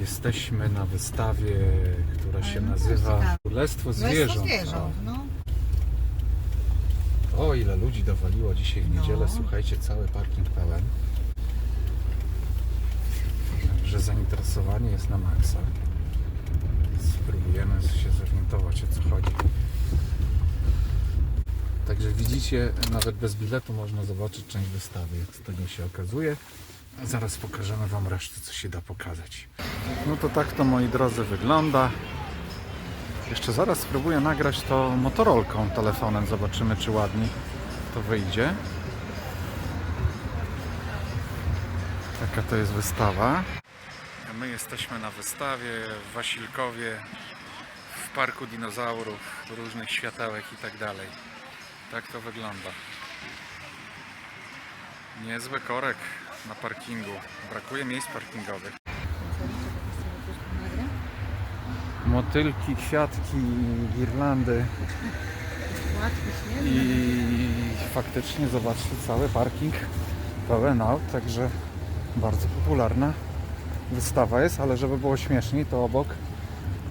Jesteśmy na wystawie, która się no nazywa. Królestwo Zwierząt. Zwierząt. No. O, ile ludzi dowaliło dzisiaj w niedzielę. No. Słuchajcie, cały parking pełen. Że zainteresowanie jest na maksa. Spróbujemy się zorientować o co chodzi. Także widzicie, nawet bez biletu można zobaczyć część wystawy, jak z tego się okazuje. Zaraz pokażemy Wam resztę, co się da pokazać. No to tak to, moi drodzy, wygląda. Jeszcze zaraz spróbuję nagrać to motorolką, telefonem. Zobaczymy, czy ładnie to wyjdzie. Taka to jest wystawa. My jesteśmy na wystawie w Wasilkowie, w parku dinozaurów, różnych światełek i tak dalej. Tak to wygląda. Niezły korek na parkingu. Brakuje miejsc parkingowych. Motylki, kwiatki, girlandy i faktycznie zobaczcie cały parking pełen aut, także bardzo popularna wystawa jest, ale żeby było śmieszniej, to obok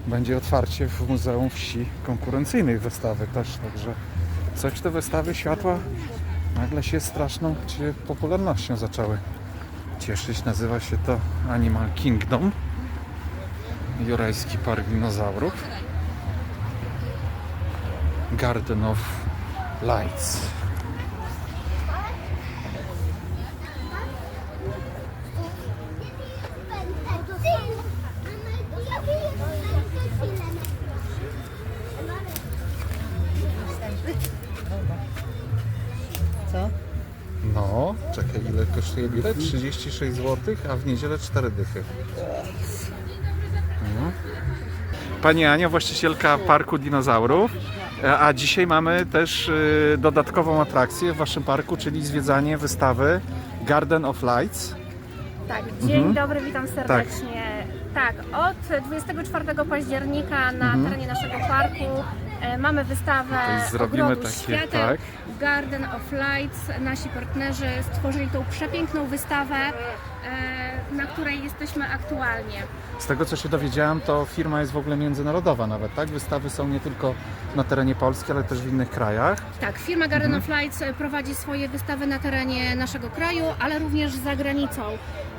będzie otwarcie w Muzeum Wsi konkurencyjnej wystawy też, także coś te wystawy światła nagle się straszną czy popularnością zaczęły cieszyć. Nazywa się to Animal Kingdom. Jurajski Park Dinozaurów. Garden of Lights. No, czekaj, ile kosztuje bilet? 36 zł, a w niedzielę 4 dychy. No. Pani Ania, właścicielka Parku Dinozaurów. E, A dzisiaj mamy też y, dodatkową atrakcję w Waszym parku, czyli zwiedzanie wystawy Garden of Lights. Tak, dzień Mhm. dobry, witam serdecznie. Tak. od 24 października na Mhm. terenie naszego parku e, mamy wystawę zrobimy Ogrodu takie, Świateł. tak. Garden of Lights. Nasi partnerzy stworzyli tą przepiękną wystawę, e, na której jesteśmy aktualnie. Z tego co się dowiedziałem, to firma jest w ogóle międzynarodowa nawet, tak? Wystawy są nie tylko na terenie Polski, ale też w innych krajach. Tak, firma Garden Mhm. of Lights e, prowadzi swoje wystawy na terenie naszego kraju, ale również za granicą.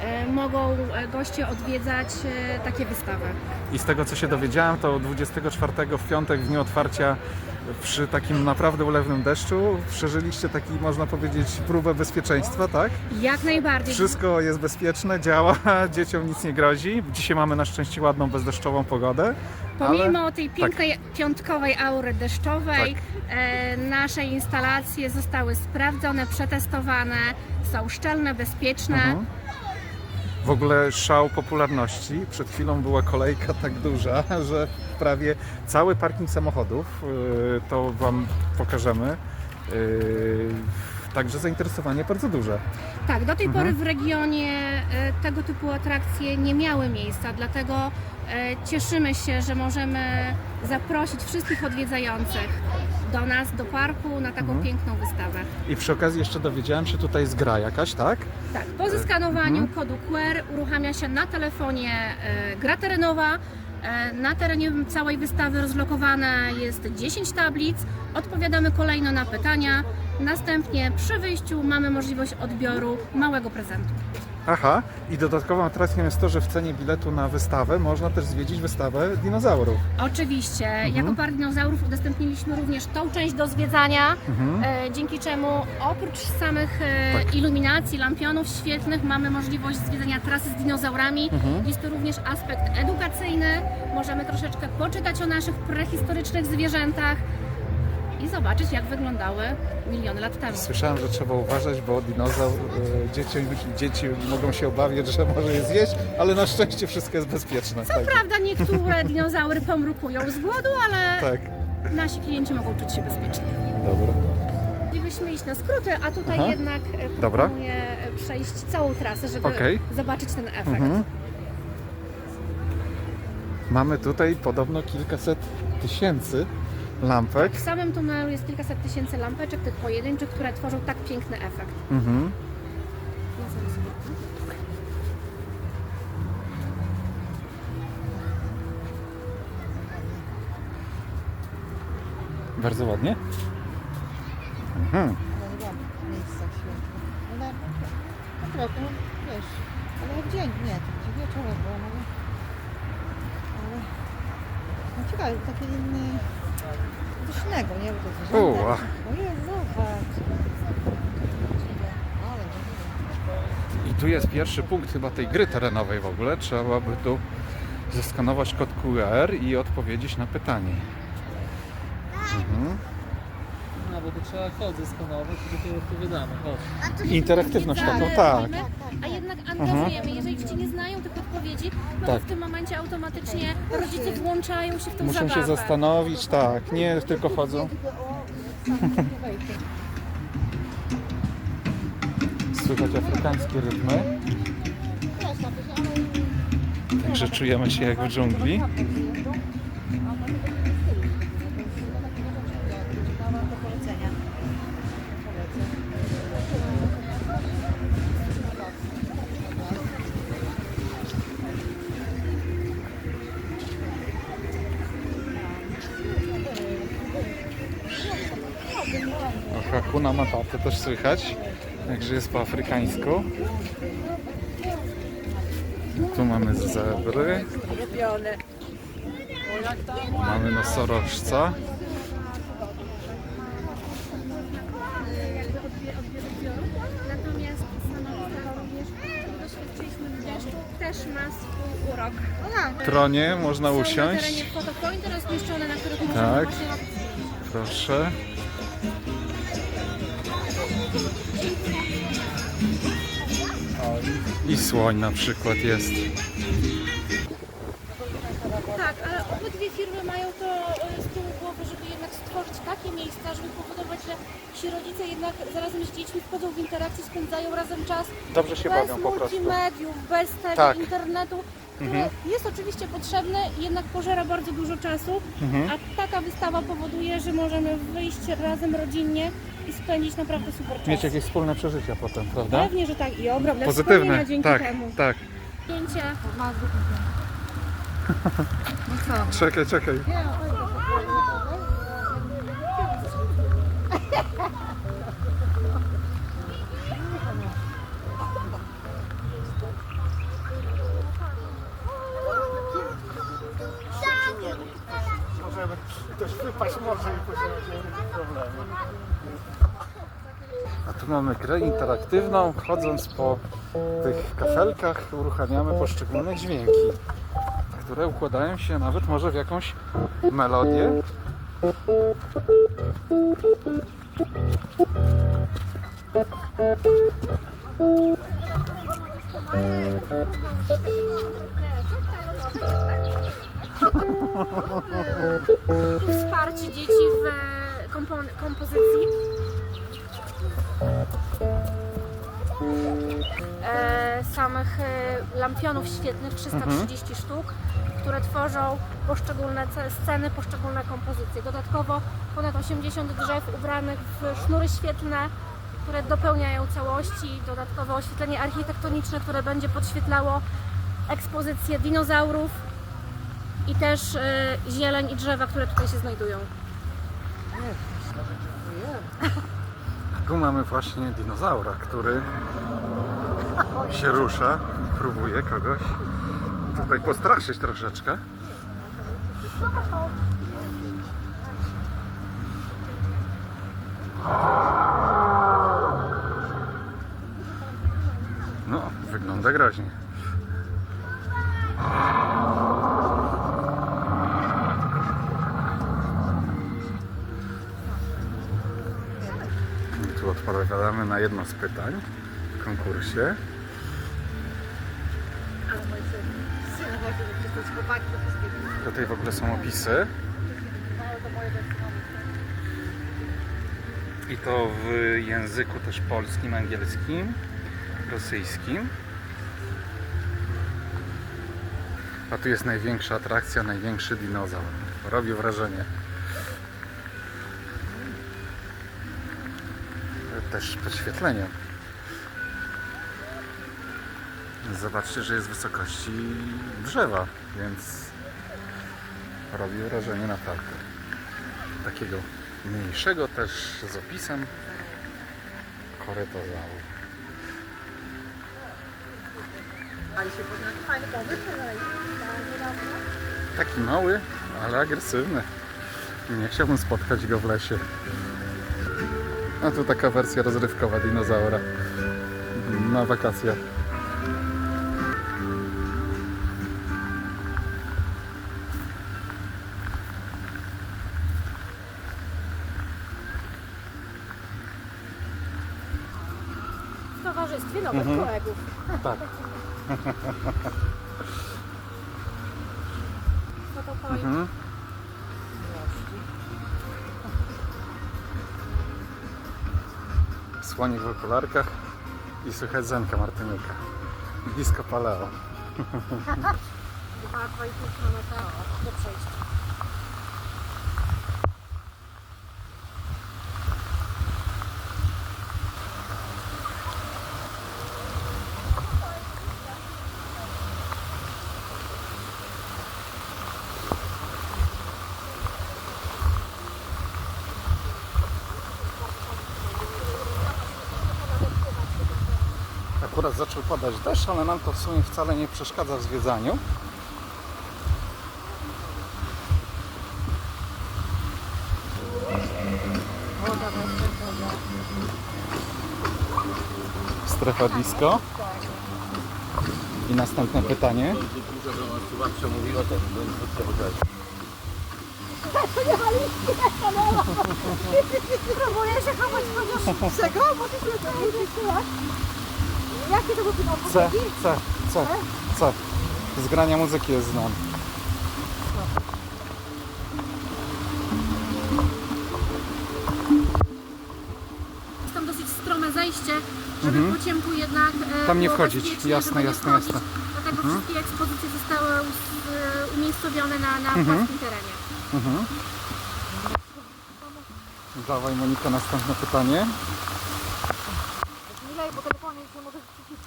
E, Mogą e, goście odwiedzać e, takie wystawy. I z tego co się dowiedziałem, to 24 w piątek, w dniu otwarcia, przy takim naprawdę ulewnym deszczu, przeżyliście taki, można powiedzieć, próbę bezpieczeństwa, tak? Jak najbardziej. Wszystko jest bezpieczne, działa, dzieciom nic nie grozi. Dzisiaj mamy na szczęście ładną, bezdeszczową pogodę. Pomimo ale... tej pięknej piątkowej aury deszczowej, e, nasze instalacje zostały sprawdzone, przetestowane, są szczelne, bezpieczne. Mhm. W ogóle szał popularności. Przed chwilą była kolejka tak duża, że prawie cały parking samochodów, yy, to Wam pokażemy. Yy, Także zainteresowanie bardzo duże. Tak, do tej Mhm. pory w regionie e, tego typu atrakcje nie miały miejsca, dlatego cieszymy się, że możemy zaprosić wszystkich odwiedzających do nas, do parku na taką Mhm. piękną wystawę. I przy okazji jeszcze dowiedziałem się, tutaj jest gra jakaś, tak? Tak, po zeskanowaniu Mhm. kodu QR uruchamia się na telefonie e, gra terenowa. E, Na terenie całej wystawy rozlokowane jest 10 tablic. Odpowiadamy kolejno na pytania. Następnie przy wyjściu mamy możliwość odbioru małego prezentu. Aha, i dodatkową atrakcją jest to, że w cenie biletu na wystawę można też zwiedzić wystawę dinozaurów. Oczywiście, Mhm. jako Park Dinozaurów udostępniliśmy również tą część do zwiedzania, Mhm. e, dzięki czemu oprócz samych e, Tak. iluminacji, lampionów świetlnych mamy możliwość zwiedzania trasy z dinozaurami. Mhm. Jest to również aspekt edukacyjny, możemy troszeczkę poczytać o naszych prehistorycznych zwierzętach i zobaczyć jak wyglądały miliony lat temu. Słyszałem, że trzeba uważać, bo dinozaur, e, dzieci, dzieci mogą się obawiać, że może je zjeść, ale na szczęście wszystko jest bezpieczne. Tak, Prawda, niektóre dinozaury pomrukują z głodu, ale tak. nasi klienci mogą czuć się bezpiecznie. dobra. Moglibyśmy iść na skróty, a tutaj Aha. jednak e, Dobra. proponuję e, przejść całą trasę, żeby Okej. zobaczyć ten efekt. Mhm. Mamy tutaj podobno kilkaset tysięcy lampek. W samym tunelu jest kilkaset tysięcy lampeczek, tych pojedynczych, które tworzą tak piękny efekt. Mhm. Bardzo ładnie. Mhm. Ale jak dzień, nie, to gdzie wieczorem było, no. Ale, no ciekawe, takie inny, innego, nie, bo to zwierzęta. Uła. O Jezu, zobacz. Ale I tu jest pierwszy punkt chyba tej gry terenowej w ogóle. Trzeba by tu zeskanować kod QR i odpowiedzieć na pytanie. Mhm. No bo to trzeba kod zeskanować i dopiero odpowiadamy. Chodź. Interaktywność taką, Ale tak. A jednak angażujemy. Jeżeli dzieci nie znają tych odpowiedzi, no Tak. to w tym momencie automatycznie rodzice włączają się w tą Muszą zabawę. się zastanowić, tak, nie tylko chodzą. Słychać afrykańskie rytmy, także czujemy się jak w dżungli. Słychać, także jest po afrykańsku. Tu mamy zebry, mamy nosorożca. Natomiast stanowisko również, doświadczyliśmy w deszczu, też ma swój urok. W tronie można Są na usiąść. terenie fotopointy rozmieszczone, na których możemy Tak. właśnie Proszę. I- słoń na przykład jest. Tak, ale obydwie firmy mają to e, z tyłu głowy, żeby jednak stworzyć takie miejsca, żeby powodować, że ci rodzice jednak zarazem z dziećmi wchodzą w interakcję, spędzają razem czas Dobrze się bez bawią po prostu. multimediów, bez tego Tak. internetu, który Mhm. jest oczywiście potrzebny, jednak pożera bardzo dużo czasu, Mhm. a taka wystawa powoduje, że możemy wyjść razem rodzinnie i spędzić naprawdę super czas. Mieć jakieś wspólne przeżycia potem, prawda? Pewnie, że tak i ogromne Pozytywne, dzięki tak, temu. tak. Zdjęcie Czekaj, czekaj. Wypaść może i. A tu mamy grę interaktywną. Chodząc po tych kafelkach uruchamiamy poszczególne dźwięki, które układają się nawet może w jakąś melodię. Wsparcie dzieci w e, kompo- kompozycji. E, samych e, lampionów świetnych, 330 sztuk, które tworzą poszczególne ce- sceny, poszczególne kompozycje. Dodatkowo ponad 80 drzew ubranych w sznury świetlne, które dopełniają całości. Dodatkowo oświetlenie architektoniczne, które będzie podświetlało ekspozycję dinozaurów i też e, zieleń i drzewa, które tutaj się znajdują. Tu mamy właśnie dinozaura, który się rusza, próbuje kogoś tutaj postraszyć troszeczkę. No, wygląda groźnie. Odpowiadamy na jedno z pytań w konkursie. Tutaj w ogóle są opisy. I to w języku też polskim, angielskim, rosyjskim. A tu jest największa atrakcja, największy dinozaur. Robi wrażenie. Też podświetlenie. Zobaczcie, że jest w wysokości drzewa, więc robi wrażenie naprawdę takiego mniejszego też z opisem korytozauru. Taki mały, ale agresywny. Nie chciałbym spotkać go w lesie. A tu taka wersja rozrywkowa dinozaura na wakacjach. W towarzystwie nowych Mhm. kolegów. Tak. Słonik w okularkach i słychać Zenka Martyniuka. Disco Paleo. Dwa, dwa pół kilometra do przejścia. Zaczął padać deszcz, ale nam to w sumie wcale nie przeszkadza w zwiedzaniu. Strefa disco. I następne pytanie. Próbuję się chować czego? Bo ty się to Jakie to były C, C, C, C. Z grania muzyki jest znany. Jest tam dosyć strome zejście, żeby po ciemku jednak e, Tam nie było wchodzić. bezpiecznie, Jasne, żeby nie jasne, wchodzić. jasne. Dlatego wszystkie ekspozycje zostały us- e, umiejscowione na, na płaskim terenie. Mhm. Dawaj Monika następne pytanie. Milej, bo telefonie już nie mogę przycisnąć.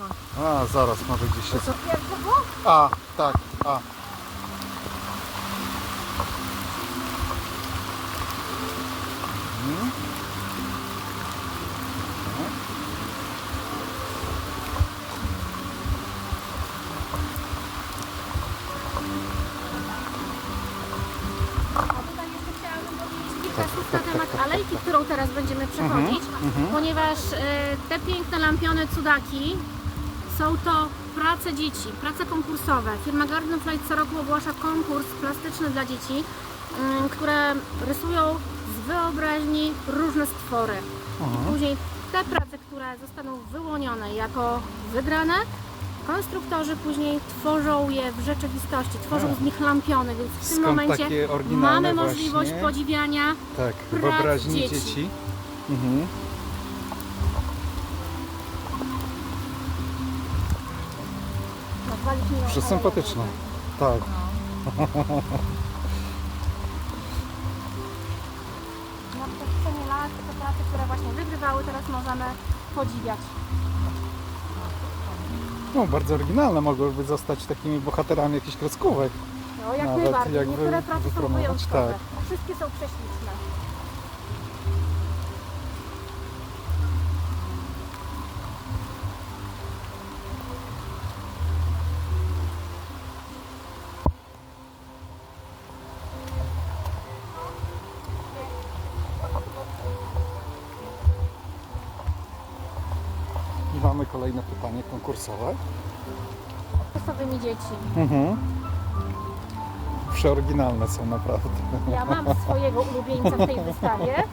A, zaraz może gdzieś się... To pierwsze było? A, tak, A. Mhm. A tutaj jeszcze chciałabym powiedzieć kilka słów na temat alejki, którą teraz będziemy przechodzić, ponieważ e, te piękne lampione cudaki są to prace dzieci, prace konkursowe. Firma Garden Flight co roku ogłasza konkurs plastyczny dla dzieci, mm, które rysują z wyobraźni różne stwory. I później te prace, które zostaną wyłonione jako wygrane, konstruktorzy później tworzą je w rzeczywistości, tworzą z nich lampiony, więc w tym Skąd momencie takie oryginalne mamy możliwość właśnie? podziwiania Tak, Prac wyobraźni dzieci. dzieci. Mhm. Ją Przesympatyczne. Tak. Na przestrzeni lat te prace, które właśnie wygrywały, teraz możemy podziwiać. No, bardzo oryginalne mogłyby zostać takimi bohaterami jakichś kreskówek. No jak Nawet najbardziej. jak Niektóre prace są wypromować, wyjątkowe. tak. Wszystkie są prześliczne. Mamy kolejne pytanie konkursowe. Sposobymi dzieci. Mhm. Przeoryginalne są naprawdę. Ja mam swojego ulubieńca w tej wystawie.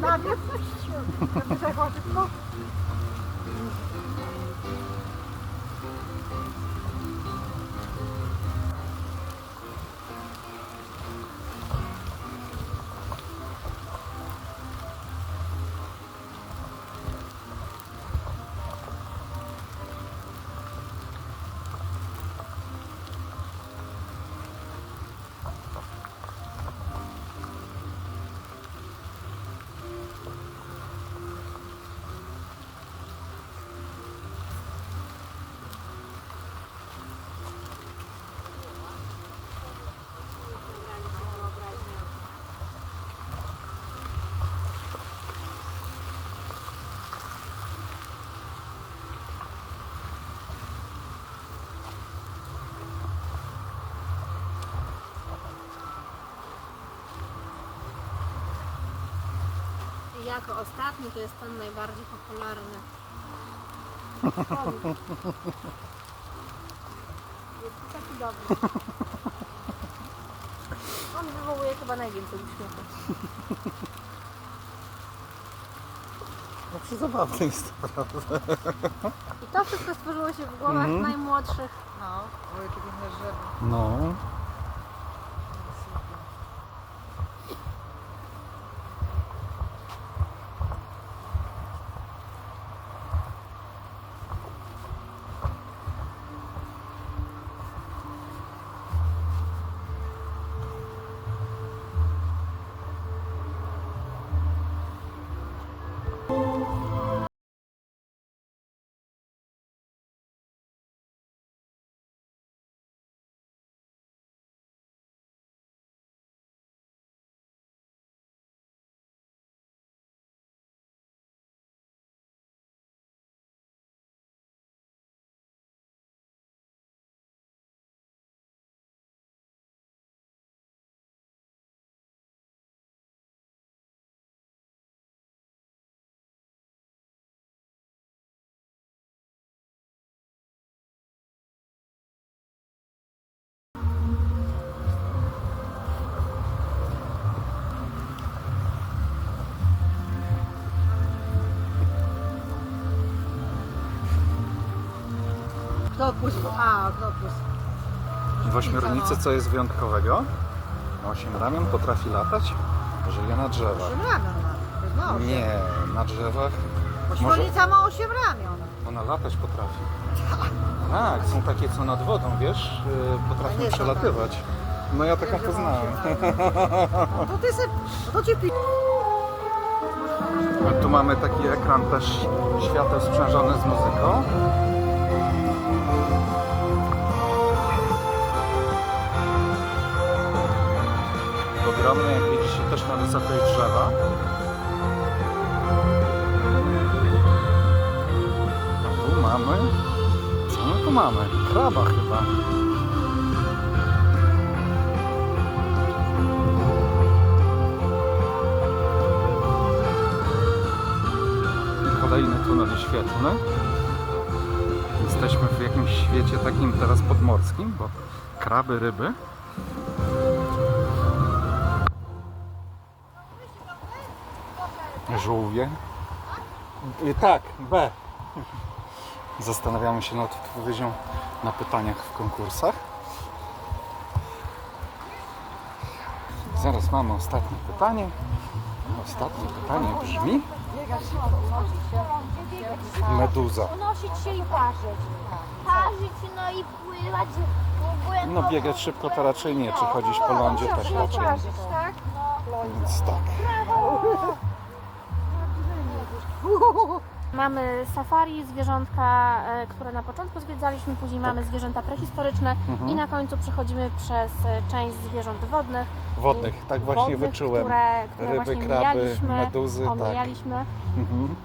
Na wierzch. Przeszło wszystko? Jako ostatni to jest ten najbardziej popularny. Jest taki dobry. On wywołuje chyba najwięcej uśmiechu. No przezabawny jest naprawdę. I to wszystko stworzyło się w głowach Mhm. najmłodszych. No, były takie inne drzewa. No. Knopus, a, knopus. W ośmiornicy co jest wyjątkowego? Osiem ramion potrafi latać, żyje na drzewach. Osiem ramion ma. To jest mało. Nie, na drzewach Ośmiornica ma osiem ramion. ona latać potrafi. Tak, są takie co nad wodą, wiesz, yy, A potrafią nie, to przelatywać. No ja taką że ma poznałem. osiem ramion. No to ty se, no to ci pi... Tu mamy taki ekran też świateł sprzężony z muzyką. Ogromny, jak widzicie, też na wysokość drzewa. A tu mamy... Co my tu mamy? Kraba chyba. Kolejny tunel świetlny. Jesteśmy w jakimś świecie takim teraz podmorskim, bo kraby, ryby. Żółwie. Y, Tak, B. Zastanawiamy się nad odpowiedzią na pytaniach w konkursach. Zaraz mamy ostatnie pytanie. Ostatnie pytanie brzmi Meduza. Unosić się i parzyć. Parzyć, no i pływać. No biegać szybko to raczej nie, czy chodzić po lądzie też raczej nie. Tak? Więc tak. Mamy safari, zwierzątka, e, które na początku zwiedzaliśmy, później mamy zwierzęta prehistoryczne Mhm. i na końcu przechodzimy przez e, część zwierząt wodnych. Wodnych, tak właśnie wodnych, wyczułem. Które, które Ryby, właśnie kraby, mijaliśmy, meduzy, tak. omijaliśmy. Mhm.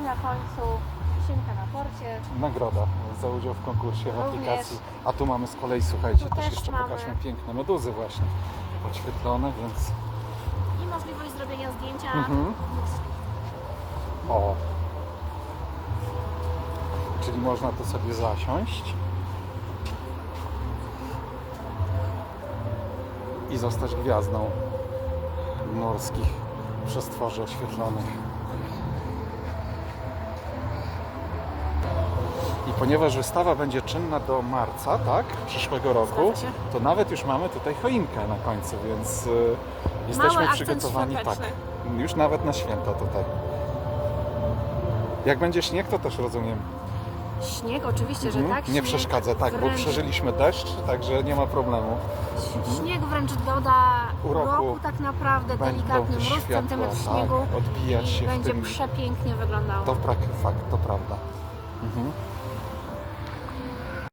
I na końcu wisienka na porcie. Nagroda za udział w konkursie w Również. aplikacji. A tu mamy z kolei, słuchajcie, Tu też też jeszcze mamy. pokażmy piękne meduzy właśnie podświetlone, więc I możliwość zrobienia zdjęcia. Mhm. O. Czyli można tu sobie zasiąść i zostać gwiazdą morskich przestworzy oświetlonych. I ponieważ wystawa będzie czynna do marca, tak, przyszłego roku, to nawet już mamy tutaj choinkę na końcu, więc y, jesteśmy przygotowani tak, już nawet na święta tutaj. Jak będzie śnieg, to też rozumiem. Śnieg, oczywiście, że Mhm. tak. Nie Śnieg przeszkadza, tak, bo wręcz- przeżyliśmy deszcz, także nie ma problemu. Śnieg wręcz doda Uroku. roku tak naprawdę, Będą delikatny mróz, światła, centymetr tak, śniegu odbijać i się w będzie tym. przepięknie wyglądało. To prak- fakt, to prawda. Mhm.